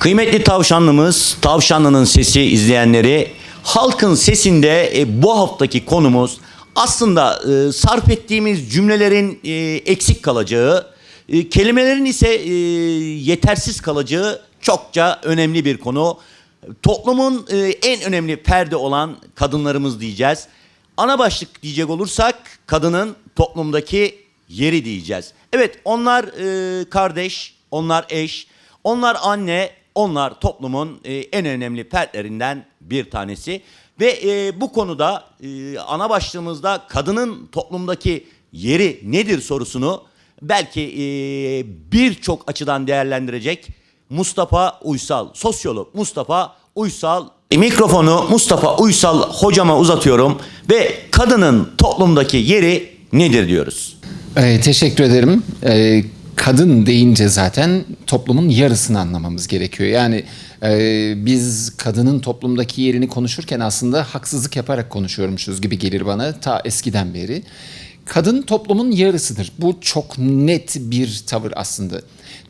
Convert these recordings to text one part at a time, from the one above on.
Kıymetli tavşanlımız, tavşanlının sesi izleyenleri, halkın sesinde e, bu haftaki konumuz aslında e, sarf ettiğimiz cümlelerin e, eksik kalacağı, e, kelimelerin ise e, yetersiz kalacağı çokça önemli bir konu. Toplumun e, en önemli perde olan kadınlarımız diyeceğiz. Ana başlık diyecek olursak kadının toplumdaki yeri diyeceğiz. Evet onlar e, kardeş, onlar eş, onlar anne, onlar toplumun e, en önemli fertlerinden bir tanesi. Ve e, bu konuda e, ana başlığımızda kadının toplumdaki yeri nedir sorusunu belki birçok açıdan değerlendirecek Mustafa Uysal, sosyolog Mustafa Uysal. Mikrofonu Mustafa Uysal hocama uzatıyorum ve kadının toplumdaki yeri nedir diyoruz. Ee, teşekkür ederim. Ee, kadın deyince zaten toplumun yarısını anlamamız gerekiyor. Yani e, biz kadının toplumdaki yerini konuşurken aslında haksızlık yaparak konuşuyormuşuz gibi gelir bana ta eskiden beri. Kadın toplumun yarısıdır. Bu çok net bir tavır aslında.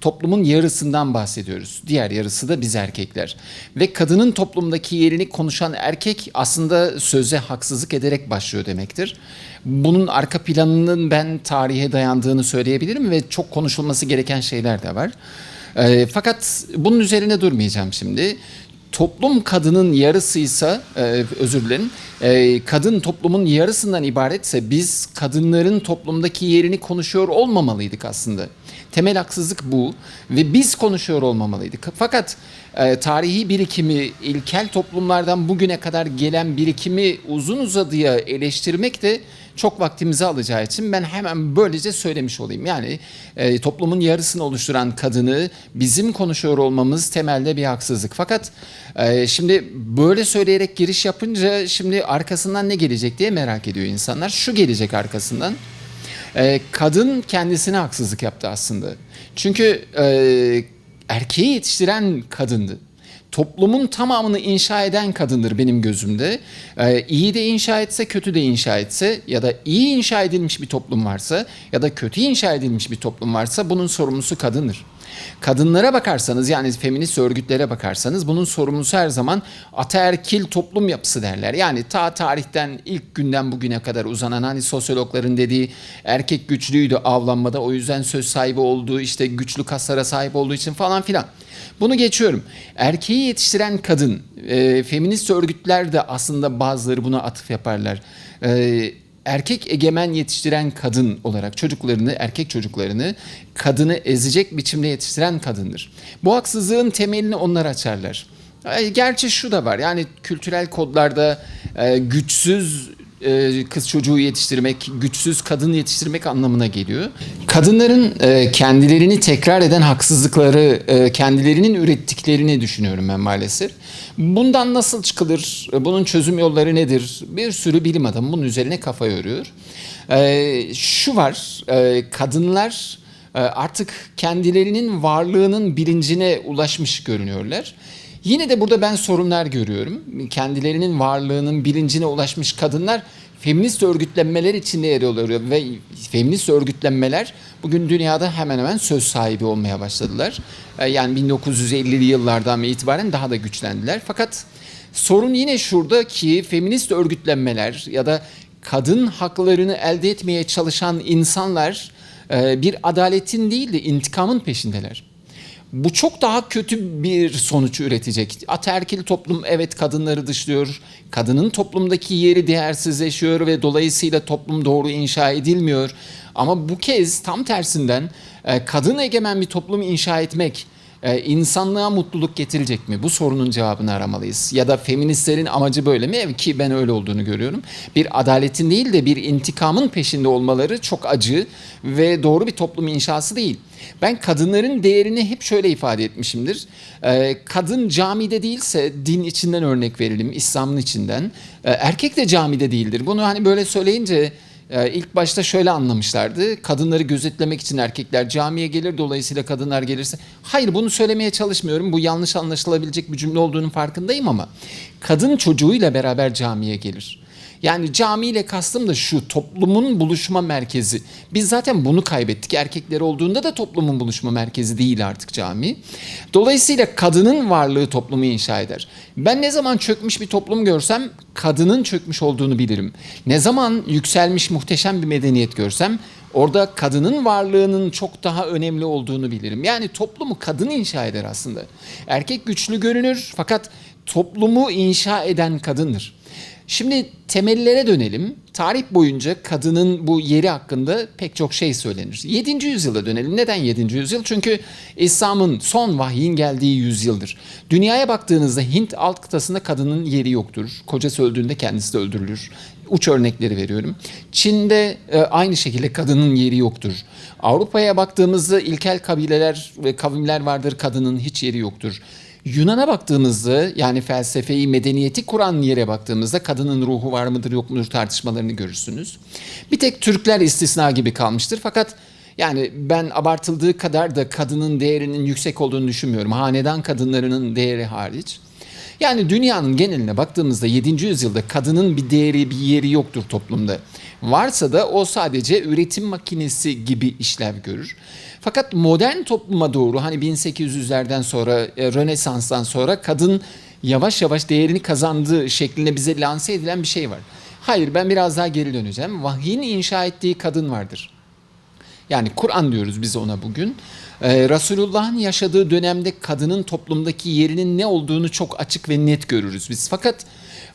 Toplumun yarısından bahsediyoruz. Diğer yarısı da biz erkekler. Ve kadının toplumdaki yerini konuşan erkek aslında söze haksızlık ederek başlıyor demektir. Bunun arka planının ben tarihe dayandığını söyleyebilirim ve çok konuşulması gereken şeyler de var. Ee, fakat bunun üzerine durmayacağım şimdi. Toplum kadının yarısıysa, e, özür dilerim, e, kadın toplumun yarısından ibaretse biz kadınların toplumdaki yerini konuşuyor olmamalıydık aslında. Temel haksızlık bu ve biz konuşuyor olmamalıydık. Fakat e, tarihi birikimi, ilkel toplumlardan bugüne kadar gelen birikimi uzun uzadıya eleştirmek de çok vaktimizi alacağı için ben hemen böylece söylemiş olayım. Yani e, toplumun yarısını oluşturan kadını bizim konuşuyor olmamız temelde bir haksızlık. Fakat e, şimdi böyle söyleyerek giriş yapınca şimdi arkasından ne gelecek diye merak ediyor insanlar. Şu gelecek arkasından. E, kadın kendisine haksızlık yaptı aslında. Çünkü e, erkeği yetiştiren kadındı toplumun tamamını inşa eden kadındır benim gözümde. Ee, iyi de inşa etse, kötü de inşa etse ya da iyi inşa edilmiş bir toplum varsa ya da kötü inşa edilmiş bir toplum varsa bunun sorumlusu kadındır. Kadınlara bakarsanız yani feminist örgütlere bakarsanız bunun sorumlusu her zaman ataerkil toplum yapısı derler. Yani ta tarihten ilk günden bugüne kadar uzanan hani sosyologların dediği erkek güçlüydü avlanmada o yüzden söz sahibi olduğu işte güçlü kaslara sahip olduğu için falan filan. Bunu geçiyorum. Erkeği yetiştiren kadın, e, feminist örgütler de aslında bazıları buna atıf yaparlar. E, erkek egemen yetiştiren kadın olarak çocuklarını, erkek çocuklarını kadını ezecek biçimde yetiştiren kadındır. Bu haksızlığın temelini onlar açarlar. Gerçi şu da var yani kültürel kodlarda e, güçsüz e, kız çocuğu yetiştirmek, güçsüz kadın yetiştirmek anlamına geliyor. Kadınların e, kendilerini tekrar eden haksızlıkları, e, kendilerinin ürettiklerini düşünüyorum ben maalesef. Bundan nasıl çıkılır, bunun çözüm yolları nedir? Bir sürü bilim adamı bunun üzerine kafa yoruyor. Şu var, kadınlar artık kendilerinin varlığının bilincine ulaşmış görünüyorlar. Yine de burada ben sorunlar görüyorum. Kendilerinin varlığının bilincine ulaşmış kadınlar feminist örgütlenmeler içinde yer alıyor ve feminist örgütlenmeler bugün dünyada hemen hemen söz sahibi olmaya başladılar. Ee, Yani 1950'li yıllardan itibaren daha da güçlendiler. Fakat sorun yine şurada ki feminist örgütlenmeler ya da kadın haklarını elde etmeye çalışan insanlar e, bir adaletin değil de intikamın peşindeler. Bu çok daha kötü bir sonuç üretecek. Ataerkil toplum evet kadınları dışlıyor. Kadının toplumdaki yeri değersizleşiyor ve dolayısıyla toplum doğru inşa edilmiyor. Ama bu kez tam tersinden e, kadın egemen bir toplum inşa etmek e, insanlığa mutluluk getirecek mi? Bu sorunun cevabını aramalıyız. Ya da feministlerin amacı böyle mi? Ki ben öyle olduğunu görüyorum. Bir adaletin değil de bir intikamın peşinde olmaları çok acı ve doğru bir toplum inşası değil. Ben kadınların değerini hep şöyle ifade etmişimdir. Ee, kadın camide değilse din içinden örnek verelim, İslam'ın içinden. Ee, erkek de camide değildir. Bunu hani böyle söyleyince ilk başta şöyle anlamışlardı. Kadınları gözetlemek için erkekler camiye gelir dolayısıyla kadınlar gelirse. Hayır bunu söylemeye çalışmıyorum. Bu yanlış anlaşılabilecek bir cümle olduğunun farkındayım ama kadın çocuğuyla beraber camiye gelir. Yani camiyle kastım da şu toplumun buluşma merkezi. Biz zaten bunu kaybettik. Erkekler olduğunda da toplumun buluşma merkezi değil artık cami. Dolayısıyla kadının varlığı toplumu inşa eder. Ben ne zaman çökmüş bir toplum görsem kadının çökmüş olduğunu bilirim. Ne zaman yükselmiş muhteşem bir medeniyet görsem orada kadının varlığının çok daha önemli olduğunu bilirim. Yani toplumu kadın inşa eder aslında. Erkek güçlü görünür fakat toplumu inşa eden kadındır. Şimdi temellere dönelim. Tarih boyunca kadının bu yeri hakkında pek çok şey söylenir. 7. yüzyıla dönelim. Neden 7. yüzyıl? Çünkü İslam'ın son vahyin geldiği yüzyıldır. Dünyaya baktığınızda Hint alt kıtasında kadının yeri yoktur. Kocası öldüğünde kendisi de öldürülür. Uç örnekleri veriyorum. Çin'de e, aynı şekilde kadının yeri yoktur. Avrupa'ya baktığımızda ilkel kabileler ve kavimler vardır. Kadının hiç yeri yoktur. Yunan'a baktığımızda yani felsefeyi, medeniyeti kuran yere baktığımızda kadının ruhu var mıdır yok mudur tartışmalarını görürsünüz. Bir tek Türkler istisna gibi kalmıştır fakat yani ben abartıldığı kadar da kadının değerinin yüksek olduğunu düşünmüyorum. Hanedan kadınlarının değeri hariç. Yani dünyanın geneline baktığımızda 7. yüzyılda kadının bir değeri, bir yeri yoktur toplumda. Varsa da o sadece üretim makinesi gibi işlev görür. Fakat modern topluma doğru hani 1800'lerden sonra, e, Rönesans'tan sonra kadın yavaş yavaş değerini kazandığı şeklinde bize lanse edilen bir şey var. Hayır ben biraz daha geri döneceğim. Vahyin inşa ettiği kadın vardır. Yani Kur'an diyoruz biz ona bugün. Ee, Resulullah'ın yaşadığı dönemde kadının toplumdaki yerinin ne olduğunu çok açık ve net görürüz biz. Fakat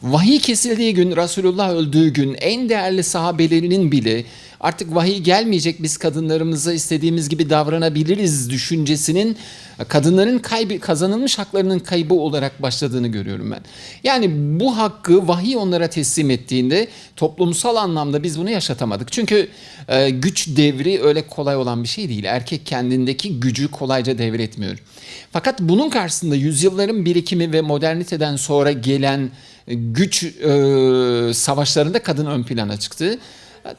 vahiy kesildiği gün, Resulullah öldüğü gün en değerli sahabelerinin bile artık vahiy gelmeyecek biz kadınlarımıza istediğimiz gibi davranabiliriz düşüncesinin kadınların kaybı, kazanılmış haklarının kaybı olarak başladığını görüyorum ben. Yani bu hakkı vahiy onlara teslim ettiğinde toplumsal anlamda biz bunu yaşatamadık. Çünkü e, güç devri öyle kolay olan bir şey değil. Erkek kendindeki gücü kolayca devretmiyor. Fakat bunun karşısında yüzyılların birikimi ve moderniteden sonra gelen güç e, savaşlarında kadın ön plana çıktı.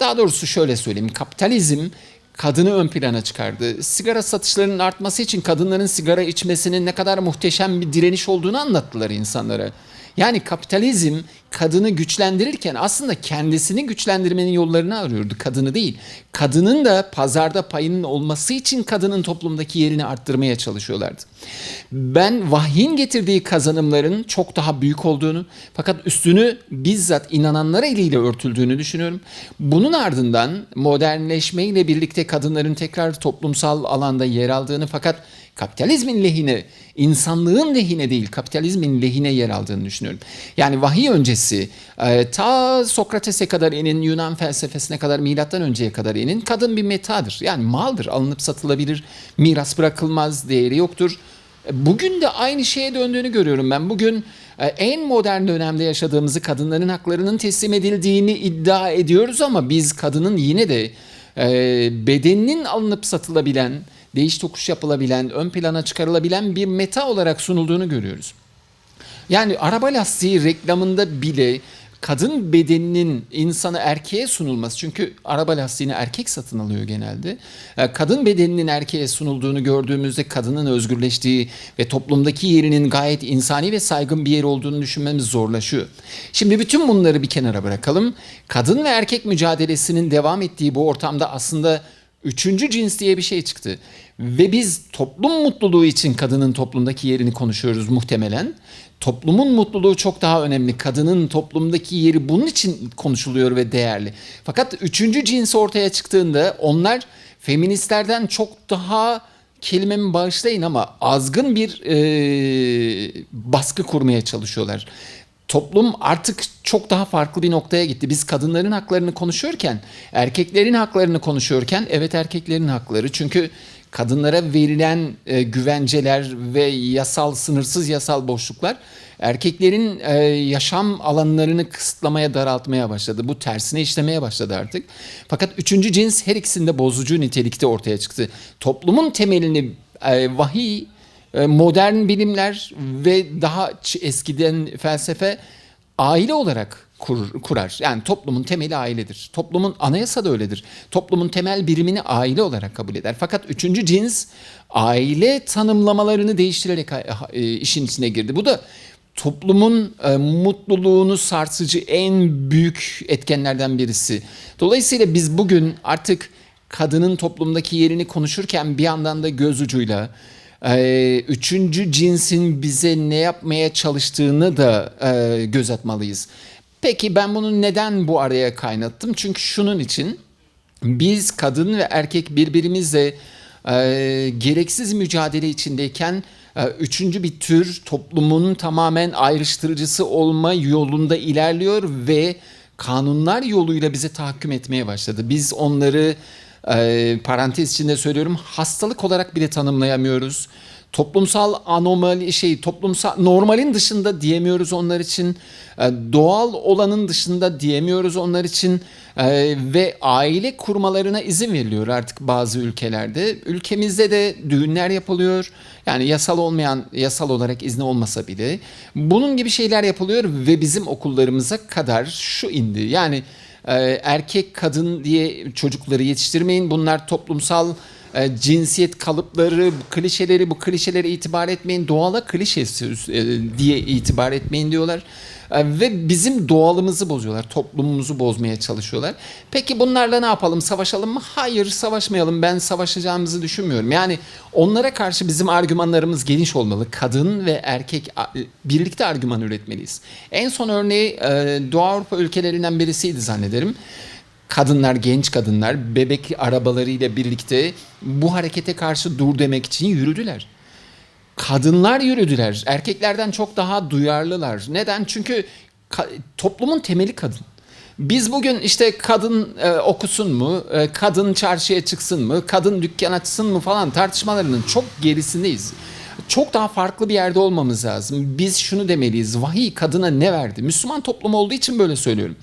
Daha doğrusu şöyle söyleyeyim. Kapitalizm kadını ön plana çıkardı. Sigara satışlarının artması için kadınların sigara içmesinin ne kadar muhteşem bir direniş olduğunu anlattılar insanlara. Yani kapitalizm kadını güçlendirirken aslında kendisini güçlendirmenin yollarını arıyordu. Kadını değil. Kadının da pazarda payının olması için kadının toplumdaki yerini arttırmaya çalışıyorlardı. Ben vahyin getirdiği kazanımların çok daha büyük olduğunu fakat üstünü bizzat inananlar eliyle örtüldüğünü düşünüyorum. Bunun ardından modernleşmeyle birlikte kadınların tekrar toplumsal alanda yer aldığını fakat kapitalizmin lehine, insanlığın lehine değil, kapitalizmin lehine yer aldığını düşünüyorum. Yani vahiy öncesi e, ta Sokrates'e kadar inin, Yunan felsefesine kadar, milattan önceye kadar inin kadın bir metadır. Yani maldır, alınıp satılabilir, miras bırakılmaz, değeri yoktur. Bugün de aynı şeye döndüğünü görüyorum ben. Bugün e, en modern dönemde yaşadığımızı kadınların haklarının teslim edildiğini iddia ediyoruz ama biz kadının yine de e, bedeninin alınıp satılabilen, değiş tokuş yapılabilen, ön plana çıkarılabilen bir meta olarak sunulduğunu görüyoruz. Yani araba lastiği reklamında bile kadın bedeninin insana erkeğe sunulması çünkü araba lastiğini erkek satın alıyor genelde. E, Kadın bedeninin erkeğe sunulduğunu gördüğümüzde kadının özgürleştiği ve toplumdaki yerinin gayet insani ve saygın bir yer olduğunu düşünmemiz zorlaşıyor. Şimdi bütün bunları bir kenara bırakalım. Kadın ve erkek mücadelesinin devam ettiği bu ortamda aslında Üçüncü cins diye bir şey çıktı. Ve biz toplum mutluluğu için kadının toplumdaki yerini konuşuyoruz muhtemelen. Toplumun mutluluğu çok daha önemli. Kadının toplumdaki yeri bunun için konuşuluyor ve değerli. Fakat üçüncü cins ortaya çıktığında onlar feministlerden çok daha kelimemi bağışlayın ama azgın bir e, baskı kurmaya çalışıyorlar. Toplum artık çok daha farklı bir noktaya gitti. Biz kadınların haklarını konuşuyorken, erkeklerin haklarını konuşuyorken, evet erkeklerin hakları. Çünkü kadınlara verilen e, güvenceler ve yasal sınırsız yasal boşluklar erkeklerin e, yaşam alanlarını kısıtlamaya, daraltmaya başladı. Bu tersine işlemeye başladı artık. Fakat üçüncü cins her ikisinde bozucu nitelikte ortaya çıktı. Toplumun temelini e, vahiy modern bilimler ve daha eskiden felsefe aile olarak kur- kurar. Yani toplumun temeli ailedir. Toplumun anayasa da öyledir. Toplumun temel birimini aile olarak kabul eder. Fakat üçüncü cins aile tanımlamalarını değiştirerek e, işin içine girdi. Bu da toplumun e, mutluluğunu sarsıcı en büyük etkenlerden birisi. Dolayısıyla biz bugün artık kadının toplumdaki yerini konuşurken bir yandan da göz ucuyla e, üçüncü cinsin bize ne yapmaya çalıştığını da e, göz atmalıyız. Peki ben bunu neden bu araya kaynattım? Çünkü şunun için biz kadın ve erkek birbirimizle e, gereksiz mücadele içindeyken e, üçüncü bir tür toplumun tamamen ayrıştırıcısı olma yolunda ilerliyor ve kanunlar yoluyla bize tahakküm etmeye başladı. Biz onları e, parantez içinde söylüyorum hastalık olarak bile tanımlayamıyoruz. Toplumsal anomali şey toplumsal normalin dışında diyemiyoruz onlar için. E, doğal olanın dışında diyemiyoruz onlar için. E, ve aile kurmalarına izin veriliyor artık bazı ülkelerde. Ülkemizde de düğünler yapılıyor. Yani yasal olmayan yasal olarak izni olmasa bile bunun gibi şeyler yapılıyor ve bizim okullarımıza kadar şu indi. Yani erkek kadın diye çocukları yetiştirmeyin. Bunlar toplumsal e, cinsiyet kalıpları, klişeleri, bu klişelere itibar etmeyin. Doğala klişesi e, diye itibar etmeyin diyorlar. E, ve bizim doğalımızı bozuyorlar. Toplumumuzu bozmaya çalışıyorlar. Peki bunlarla ne yapalım? Savaşalım mı? Hayır savaşmayalım. Ben savaşacağımızı düşünmüyorum. Yani onlara karşı bizim argümanlarımız geniş olmalı. Kadın ve erkek a- birlikte argüman üretmeliyiz. En son örneği e, Doğu Avrupa ülkelerinden birisiydi zannederim kadınlar, genç kadınlar bebek arabalarıyla birlikte bu harekete karşı dur demek için yürüdüler. Kadınlar yürüdüler. Erkeklerden çok daha duyarlılar. Neden? Çünkü toplumun temeli kadın. Biz bugün işte kadın e, okusun mu, e, kadın çarşıya çıksın mı, kadın dükkan açsın mı falan tartışmalarının çok gerisindeyiz. Çok daha farklı bir yerde olmamız lazım. Biz şunu demeliyiz. Vahiy kadına ne verdi? Müslüman toplum olduğu için böyle söylüyorum.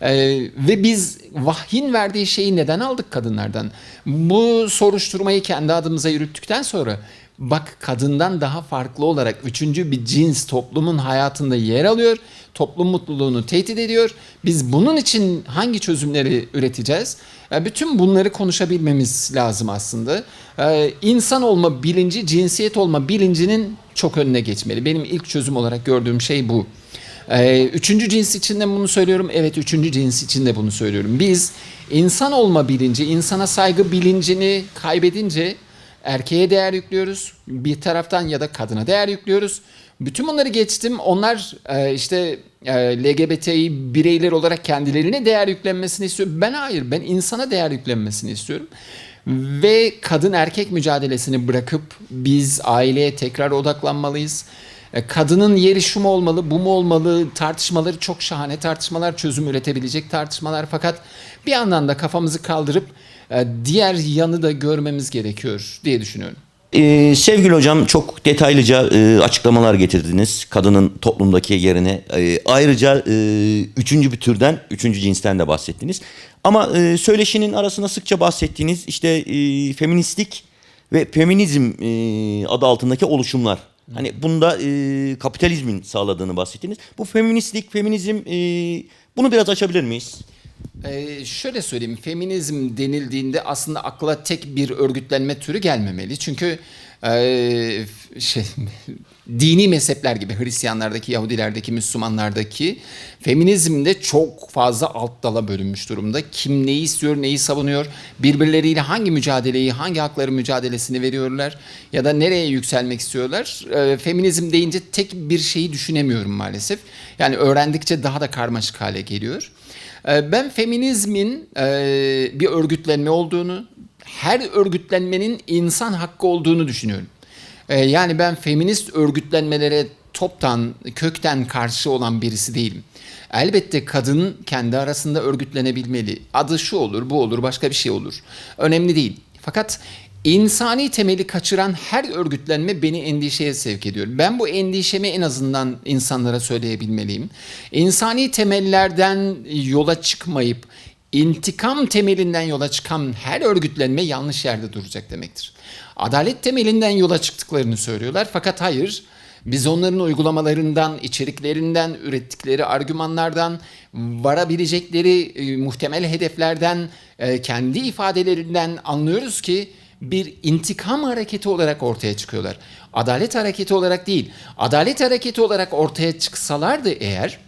Ee, ve biz vahyin verdiği şeyi neden aldık kadınlardan? Bu soruşturmayı kendi adımıza yürüttükten sonra bak kadından daha farklı olarak üçüncü bir cins toplumun hayatında yer alıyor. Toplum mutluluğunu tehdit ediyor. Biz bunun için hangi çözümleri üreteceğiz? Bütün bunları konuşabilmemiz lazım aslında. Ee, İnsan olma bilinci, cinsiyet olma bilincinin çok önüne geçmeli. Benim ilk çözüm olarak gördüğüm şey bu. Ee, üçüncü cins için de bunu söylüyorum. Evet üçüncü cins için de bunu söylüyorum. Biz insan olma bilinci, insana saygı bilincini kaybedince erkeğe değer yüklüyoruz. Bir taraftan ya da kadına değer yüklüyoruz. Bütün bunları geçtim. Onlar e, işte e, LGBTİ bireyler olarak kendilerine değer yüklenmesini istiyor. Ben hayır. Ben insana değer yüklenmesini istiyorum. Ve kadın erkek mücadelesini bırakıp biz aileye tekrar odaklanmalıyız. E, Kadının yeri şu mu olmalı, bu mu olmalı tartışmaları çok şahane tartışmalar, çözüm üretebilecek tartışmalar. Fakat bir yandan da kafamızı kaldırıp diğer yanı da görmemiz gerekiyor diye düşünüyorum. Ee, sevgili hocam çok detaylıca e, açıklamalar getirdiniz kadının toplumdaki yerine. E, ayrıca e, üçüncü bir türden, üçüncü cinsten de bahsettiniz. Ama e, söyleşinin arasında sıkça bahsettiğiniz işte e, feministlik ve feminizm e, adı altındaki oluşumlar. Hani bunda e, kapitalizmin sağladığını bahsettiniz. Bu feministlik, feminizm e, bunu biraz açabilir miyiz? Ee, şöyle söyleyeyim, feminizm denildiğinde aslında akla tek bir örgütlenme türü gelmemeli. Çünkü e, şey, dini mezhepler gibi Hristiyanlardaki, Yahudilerdeki, Müslümanlardaki feminizm de çok fazla alt dala bölünmüş durumda. Kim neyi istiyor, neyi savunuyor, birbirleriyle hangi mücadeleyi, hangi hakları mücadelesini veriyorlar ya da nereye yükselmek istiyorlar. E, feminizm deyince tek bir şeyi düşünemiyorum maalesef. Yani öğrendikçe daha da karmaşık hale geliyor. Ee, Ben feminizmin e, bir örgütlenme olduğunu, her örgütlenmenin insan hakkı olduğunu düşünüyorum. Ee, Yani ben feminist örgütlenmelere toptan, kökten karşı olan birisi değilim. Elbette kadın kendi arasında örgütlenebilmeli. Adı şu olur, bu olur, başka bir şey olur. Önemli değil. Fakat insani temeli kaçıran her örgütlenme beni endişeye sevk ediyor. Ben bu endişemi en azından insanlara söyleyebilmeliyim. İnsani temellerden yola çıkmayıp intikam temelinden yola çıkan her örgütlenme yanlış yerde duracak demektir. Adalet temelinden yola çıktıklarını söylüyorlar fakat hayır biz onların uygulamalarından, içeriklerinden, ürettikleri argümanlardan, varabilecekleri e, muhtemel hedeflerden, e, kendi ifadelerinden anlıyoruz ki bir intikam hareketi olarak ortaya çıkıyorlar. Adalet hareketi olarak değil. Adalet hareketi olarak ortaya çıksalardı eğer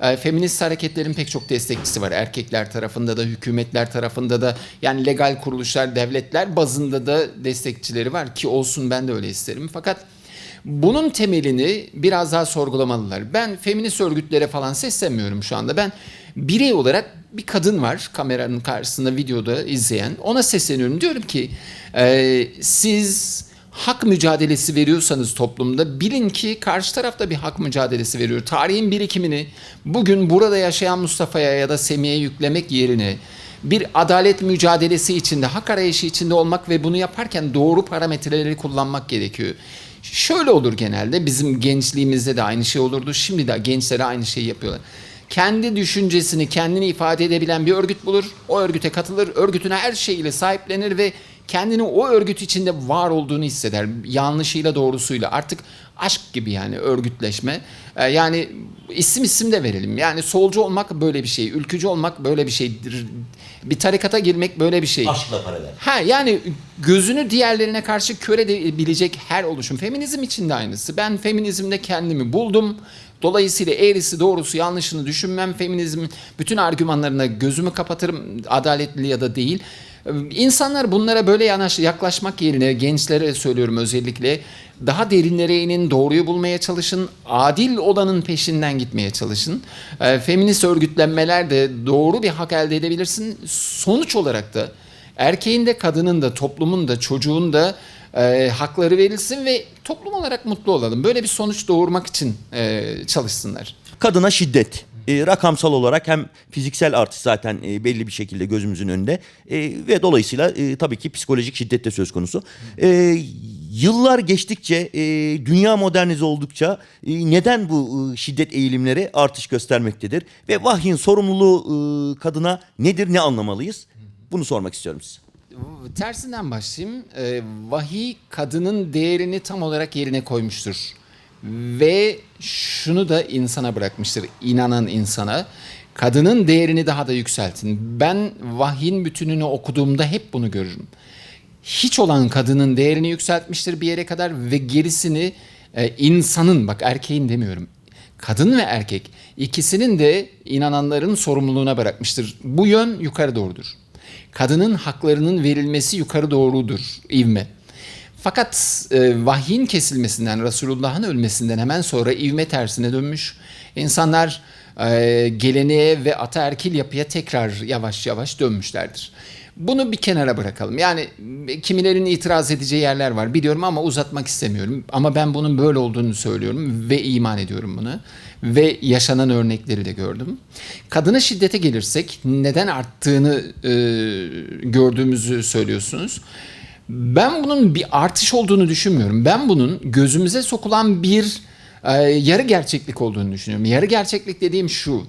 e, feminist hareketlerin pek çok destekçisi var. Erkekler tarafında da, hükümetler tarafında da, yani legal kuruluşlar, devletler bazında da destekçileri var ki olsun ben de öyle isterim. Fakat bunun temelini biraz daha sorgulamalılar. Ben feminist örgütlere falan seslenmiyorum şu anda. Ben birey olarak bir kadın var kameranın karşısında videoda izleyen. Ona sesleniyorum. Diyorum ki e, siz hak mücadelesi veriyorsanız toplumda bilin ki karşı tarafta bir hak mücadelesi veriyor. Tarihin birikimini bugün burada yaşayan Mustafa'ya ya da Semih'e yüklemek yerine bir adalet mücadelesi içinde, hak arayışı içinde olmak ve bunu yaparken doğru parametreleri kullanmak gerekiyor. Şöyle olur genelde bizim gençliğimizde de aynı şey olurdu. Şimdi de gençlere aynı şeyi yapıyorlar. Kendi düşüncesini, kendini ifade edebilen bir örgüt bulur. O örgüte katılır. Örgütüne her şeyiyle sahiplenir ve kendini o örgüt içinde var olduğunu hisseder. Yanlışıyla doğrusuyla. Artık aşk gibi yani örgütleşme. Ee, yani isim isim de verelim. Yani solcu olmak böyle bir şey. Ülkücü olmak böyle bir şeydir. Bir tarikata girmek böyle bir şey. Aşkla paralel. Ha yani gözünü diğerlerine karşı kör edebilecek her oluşum. Feminizm için de aynısı. Ben feminizmde kendimi buldum. Dolayısıyla eğrisi doğrusu yanlışını düşünmem. Feminizmin bütün argümanlarına gözümü kapatırım. Adaletli ya da değil. İnsanlar bunlara böyle yaklaşmak yerine gençlere söylüyorum özellikle daha derinlere inin, doğruyu bulmaya çalışın, adil olanın peşinden gitmeye çalışın. E, feminist örgütlenmeler de doğru bir hak elde edebilirsin. Sonuç olarak da erkeğin de kadının da toplumun da çocuğun da e, hakları verilsin ve toplum olarak mutlu olalım. Böyle bir sonuç doğurmak için e, çalışsınlar. Kadına şiddet. E, rakamsal olarak hem fiziksel artış zaten e, belli bir şekilde gözümüzün önünde E, ve dolayısıyla e, tabii ki psikolojik şiddet de söz konusu. E, yıllar geçtikçe e, dünya modernize oldukça e, neden bu e, şiddet eğilimleri artış göstermektedir ve vahyin sorumluluğu e, kadına nedir ne anlamalıyız? Bunu sormak istiyorum size. Tersinden başlayayım. Ee, vahiy kadının değerini tam olarak yerine koymuştur. Ve şunu da insana bırakmıştır, inanan insana. Kadının değerini daha da yükseltin. Ben vahyin bütününü okuduğumda hep bunu görürüm. Hiç olan kadının değerini yükseltmiştir bir yere kadar ve gerisini e, insanın, bak erkeğin demiyorum, kadın ve erkek ikisinin de inananların sorumluluğuna bırakmıştır. Bu yön yukarı doğrudur. Kadının haklarının verilmesi yukarı doğrudur ivme. Fakat e, vahyin kesilmesinden, Resulullah'ın ölmesinden hemen sonra ivme tersine dönmüş. İnsanlar e, geleneğe ve ataerkil yapıya tekrar yavaş yavaş dönmüşlerdir. Bunu bir kenara bırakalım. Yani kimilerin itiraz edeceği yerler var biliyorum ama uzatmak istemiyorum. Ama ben bunun böyle olduğunu söylüyorum ve iman ediyorum bunu. Ve yaşanan örnekleri de gördüm. Kadına şiddete gelirsek neden arttığını e, gördüğümüzü söylüyorsunuz. Ben bunun bir artış olduğunu düşünmüyorum. Ben bunun gözümüze sokulan bir e, yarı gerçeklik olduğunu düşünüyorum. Yarı gerçeklik dediğim şu.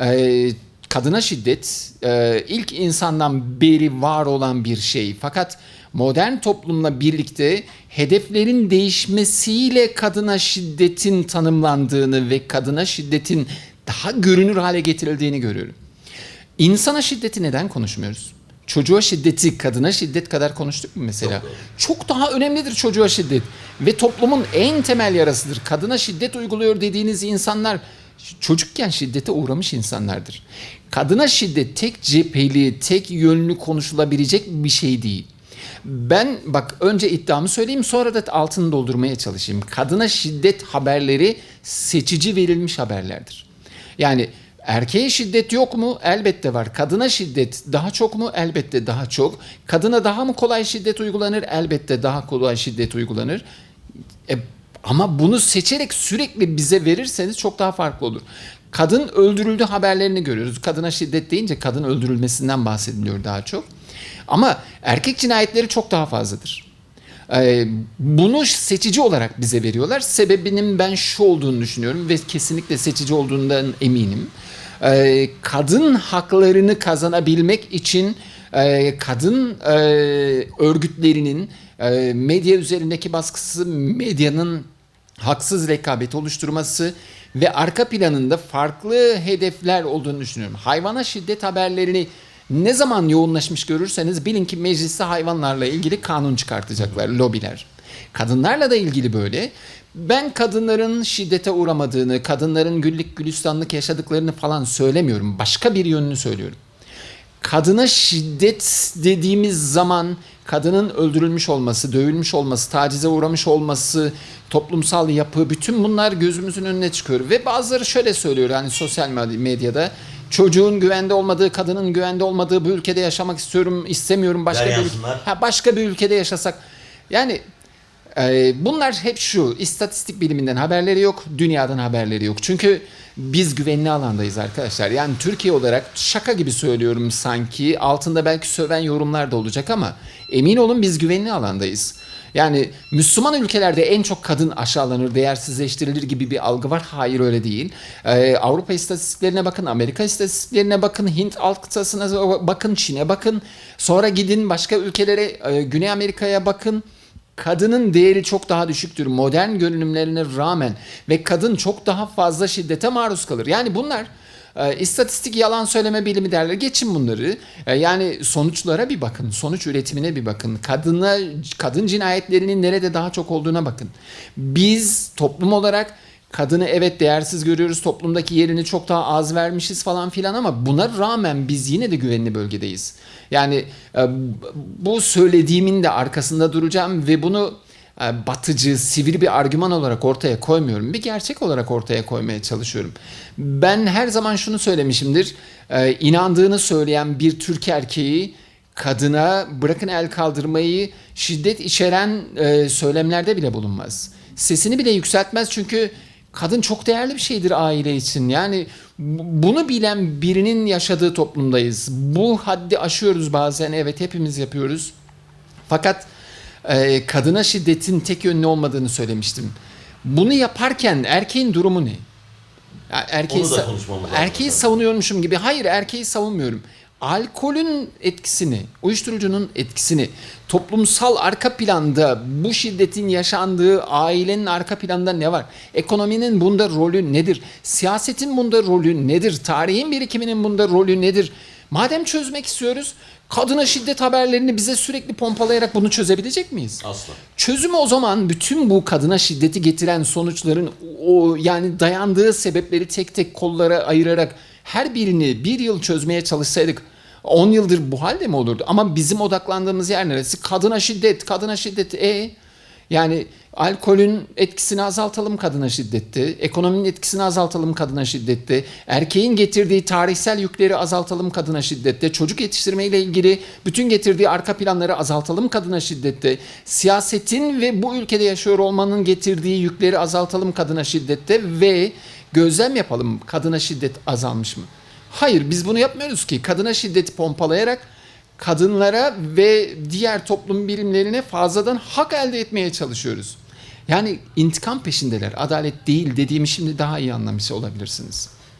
E, kadına şiddet e, ilk insandan beri var olan bir şey. Fakat modern toplumla birlikte hedeflerin değişmesiyle kadına şiddetin tanımlandığını ve kadına şiddetin daha görünür hale getirildiğini görüyorum. İnsana şiddeti neden konuşmuyoruz? Çocuğa şiddeti, kadına şiddet kadar konuştuk mu mesela? Çok, daha önemlidir çocuğa şiddet. Ve toplumun en temel yarasıdır. Kadına şiddet uyguluyor dediğiniz insanlar çocukken şiddete uğramış insanlardır. Kadına şiddet tek cepheli, tek yönlü konuşulabilecek bir şey değil. Ben bak önce iddiamı söyleyeyim sonra da altını doldurmaya çalışayım. Kadına şiddet haberleri seçici verilmiş haberlerdir. Yani erkeğe şiddet yok mu? Elbette var. Kadına şiddet daha çok mu? Elbette daha çok. Kadına daha mı kolay şiddet uygulanır? Elbette daha kolay şiddet uygulanır. E, ama bunu seçerek sürekli bize verirseniz çok daha farklı olur. Kadın öldürüldü haberlerini görüyoruz. Kadına şiddet deyince kadın öldürülmesinden bahsediliyor daha çok. Ama erkek cinayetleri çok daha fazladır. Ee, bunu seçici olarak bize veriyorlar. Sebebinin ben şu olduğunu düşünüyorum ve kesinlikle seçici olduğundan eminim. Ee, kadın haklarını kazanabilmek için e, kadın e, örgütlerinin e, medya üzerindeki baskısı, medyanın haksız rekabet oluşturması ve arka planında farklı hedefler olduğunu düşünüyorum. Hayvana şiddet haberlerini ne zaman yoğunlaşmış görürseniz bilin ki mecliste hayvanlarla ilgili kanun çıkartacaklar lobiler. Kadınlarla da ilgili böyle. Ben kadınların şiddete uğramadığını, kadınların güllük gülistanlık yaşadıklarını falan söylemiyorum. Başka bir yönünü söylüyorum kadına şiddet dediğimiz zaman kadının öldürülmüş olması, dövülmüş olması, tacize uğramış olması, toplumsal yapı bütün bunlar gözümüzün önüne çıkıyor. Ve bazıları şöyle söylüyor hani sosyal med- medyada çocuğun güvende olmadığı, kadının güvende olmadığı bu ülkede yaşamak istiyorum, istemiyorum başka bir ha başka bir ülkede yaşasak. Yani bunlar hep şu istatistik biliminden haberleri yok, dünyadan haberleri yok. Çünkü biz güvenli alandayız arkadaşlar. Yani Türkiye olarak şaka gibi söylüyorum sanki altında belki söven yorumlar da olacak ama emin olun biz güvenli alandayız. Yani Müslüman ülkelerde en çok kadın aşağılanır, değersizleştirilir gibi bir algı var. Hayır öyle değil. Ee, Avrupa istatistiklerine bakın, Amerika istatistiklerine bakın, Hint alt kıtasına bakın, Çin'e bakın. Sonra gidin başka ülkelere, e, Güney Amerika'ya bakın kadının değeri çok daha düşüktür modern görünümlerine rağmen ve kadın çok daha fazla şiddete maruz kalır. Yani bunlar e, istatistik yalan söyleme bilimi derler. Geçin bunları. E, yani sonuçlara bir bakın. Sonuç üretimine bir bakın. Kadına kadın cinayetlerinin nerede daha çok olduğuna bakın. Biz toplum olarak kadını evet değersiz görüyoruz. Toplumdaki yerini çok daha az vermişiz falan filan ama buna rağmen biz yine de güvenli bölgedeyiz. Yani e, bu söylediğimin de arkasında duracağım ve bunu e, batıcı, sivri bir argüman olarak ortaya koymuyorum. Bir gerçek olarak ortaya koymaya çalışıyorum. Ben her zaman şunu söylemişimdir. E, inandığını söyleyen bir Türk erkeği kadına bırakın el kaldırmayı şiddet içeren söylemlerde bile bulunmaz. Sesini bile yükseltmez çünkü kadın çok değerli bir şeydir aile için. Yani bu- bunu bilen birinin yaşadığı toplumdayız. Bu haddi aşıyoruz bazen evet hepimiz yapıyoruz. Fakat e, kadına şiddetin tek yönlü olmadığını söylemiştim. Bunu yaparken erkeğin durumu ne? Ya erkeği, Onu da konuşmamız erkeği savunuyormuşum gibi. Hayır erkeği savunmuyorum. Alkolün etkisini, uyuşturucunun etkisini, toplumsal arka planda bu şiddetin yaşandığı ailenin arka planda ne var? Ekonominin bunda rolü nedir? Siyasetin bunda rolü nedir? Tarihin birikiminin bunda rolü nedir? Madem çözmek istiyoruz, kadına şiddet haberlerini bize sürekli pompalayarak bunu çözebilecek miyiz? Asla. Çözümü o zaman bütün bu kadına şiddeti getiren sonuçların o yani dayandığı sebepleri tek tek kollara ayırarak her birini bir yıl çözmeye çalışsaydık 10 yıldır bu halde mi olurdu? Ama bizim odaklandığımız yer neresi? Kadına şiddet, kadına şiddet. E yani alkolün etkisini azaltalım kadına şiddette, ekonominin etkisini azaltalım kadına şiddette, erkeğin getirdiği tarihsel yükleri azaltalım kadına şiddette, çocuk yetiştirme ile ilgili bütün getirdiği arka planları azaltalım kadına şiddette, siyasetin ve bu ülkede yaşıyor olmanın getirdiği yükleri azaltalım kadına şiddette ve gözlem yapalım kadına şiddet azalmış mı? Hayır biz bunu yapmıyoruz ki. Kadına şiddeti pompalayarak kadınlara ve diğer toplum birimlerine fazladan hak elde etmeye çalışıyoruz. Yani intikam peşindeler. Adalet değil dediğimi şimdi daha iyi anlamış olabilirsiniz.